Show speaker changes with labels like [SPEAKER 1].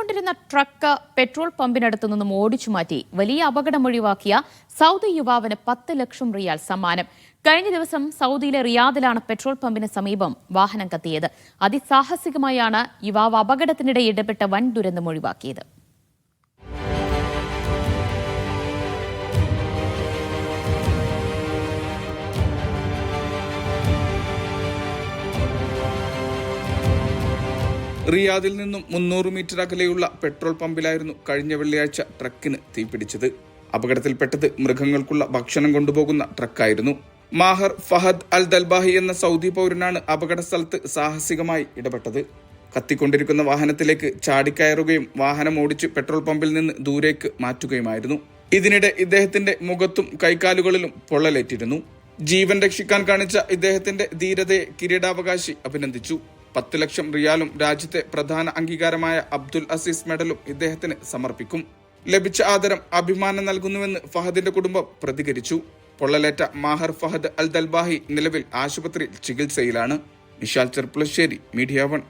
[SPEAKER 1] കത്തിക്കൊണ്ടിരുന്ന truck petrol പമ്പിനടുത്തു നിന്നും ഓടിച്ചു മാറ്റി വലിയ അപകടം ഒഴിവാക്കിയ സൗദി യുവാവിന് പത്ത് ലക്ഷം റിയാൽ സമ്മാനം. കഴിഞ്ഞ ദിവസം സൗദിയിലെ റിയാദിലാണ് പെട്രോൾ പമ്പിന് സമീപം വാഹനം കത്തിയത്. അതിസാഹസികമായാണ് യുവാവ് അപകടത്തിനിടെ ഇടപെട്ട വൻ ദുരന്തം ഒഴിവാക്കിയത്.
[SPEAKER 2] റിയാദിൽ നിന്നും മുന്നൂറ് മീറ്റർ അകലെയുള്ള പെട്രോൾ പമ്പിലായിരുന്നു കഴിഞ്ഞ വെള്ളിയാഴ്ച ട്രക്കിന് തീപിടിച്ചത്. അപകടത്തിൽപ്പെട്ടത് മൃഗങ്ങൾക്കുള്ള ഭക്ഷണം കൊണ്ടുപോകുന്ന ട്രക്കായിരുന്നു. മാഹർ ഫഹദ് അൽ ദൽബാഹി എന്ന സൗദി പൗരനാണ് അപകട സ്ഥലത്ത് സാഹസികമായി ഇടപെട്ടത്. കത്തിക്കൊണ്ടിരിക്കുന്ന വാഹനത്തിലേക്ക് ചാടിക്കയറുകയും വാഹനം ഓടിച്ച് പെട്രോൾ പമ്പിൽ നിന്ന് ദൂരേക്ക് മാറ്റുകയുമായിരുന്നു. ഇതിനിടെ ഇദ്ദേഹത്തിന്റെ മുഖത്തും കൈകാലുകളിലും പൊള്ളലേറ്റിരുന്നു. ജീവൻ രക്ഷിക്കാൻ കാണിച്ച ഇദ്ദേഹത്തിന്റെ ധീരതയെ കിരീടാവകാശി അഭിനന്ദിച്ചു. പത്ത് ലക്ഷം റിയാലും രാജ്യത്തെ പ്രധാന അംഗീകാരമായ അബ്ദുൽ അസീസ് മെഡലും ഇദ്ദേഹത്തിന് സമർപ്പിക്കും. ലഭിച്ച ആദരം അഭിമാനം നൽകുന്നുവെന്ന് ഫഹദിന്റെ കുടുംബം പ്രതികരിച്ചു. പൊള്ളലേറ്റ മാഹർ ഫഹദ് അൽ ദൽബാഹി നിലവിൽ ആശുപത്രിയിൽ ചികിത്സയിലാണ്. Nishal Cherpulassery media one.